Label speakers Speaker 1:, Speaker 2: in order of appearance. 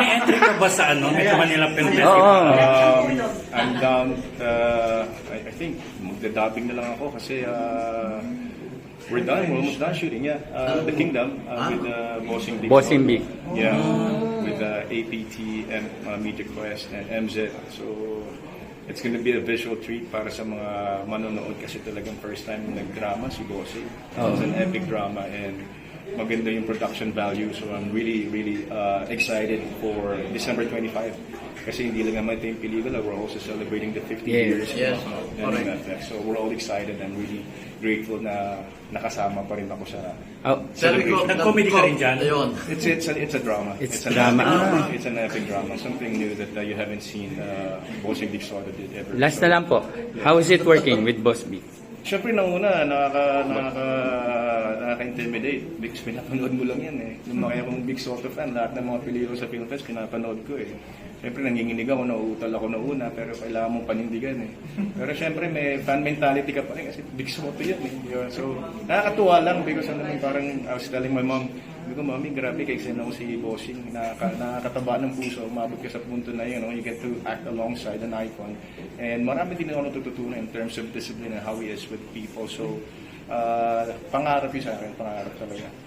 Speaker 1: May entry ka ba sa ano, Metro Manila Film Festival?
Speaker 2: Oo.
Speaker 3: Um, I'm down, uh, I, I think, magdadabbing na lang ako kasi uh, we're done, we're almost done shooting, yeah. Uh, the Kingdom uh, with uh, Bossing Big.
Speaker 2: Bossing Big.
Speaker 3: Yeah, with uh, APT, and uh, Media Quest, and MZ. So, it's gonna be a visual treat para sa mga manonood kasi talagang first time nag-drama si Bossing.
Speaker 2: Oh.
Speaker 3: It's an epic drama and maganda yung production value. So, I'm really, really uh, excited for December 25. Kasi hindi lang naman ito yung pelikula, we're also celebrating the 50
Speaker 2: Yes.
Speaker 3: years
Speaker 4: Yes.
Speaker 3: of
Speaker 4: Correct.
Speaker 3: Netflix. So, we're all excited and really grateful na nakasama pa rin ako sa
Speaker 2: Oh,
Speaker 4: Sabi ko,
Speaker 1: Nag-comedy ka rin dyan?
Speaker 4: Ayun.
Speaker 3: It's it's a, it's a drama.
Speaker 2: It's
Speaker 3: an
Speaker 2: drama.
Speaker 3: Epic,
Speaker 2: Ah.
Speaker 3: It's an epic drama. Something new that uh, you haven't seen uh, Bossing Big Soda did ever.
Speaker 2: last
Speaker 3: So,
Speaker 2: na lang po. How is it working with Boss B?
Speaker 3: Siyempre, nang una, nakaka, nakaka, nakaka-intimidate. Because pinapanood mo lang yan eh. Lumaki akong Big Soto fan. Lahat ng mga pelikula sa Film Fest, pinapanood ko eh. Siyempre, nanginginig ako, nauutal ako na una, pero kailangan mong panindigan eh. Pero siyempre, may fan mentality ka pa rin kasi Big Soto yan eh. So, nakakatuwa lang because ano, parang I was telling my mom, sabi ko, Mami, grabe kay Sen ako si Bossing. Nakaka, nakakataba ng puso. Umabot ka sa punto na yun. No? You get to act alongside an icon. And marami din ako natututunan in terms of discipline and how he is with people. So, uh, pangarap yun sa akin. Pangarap talaga.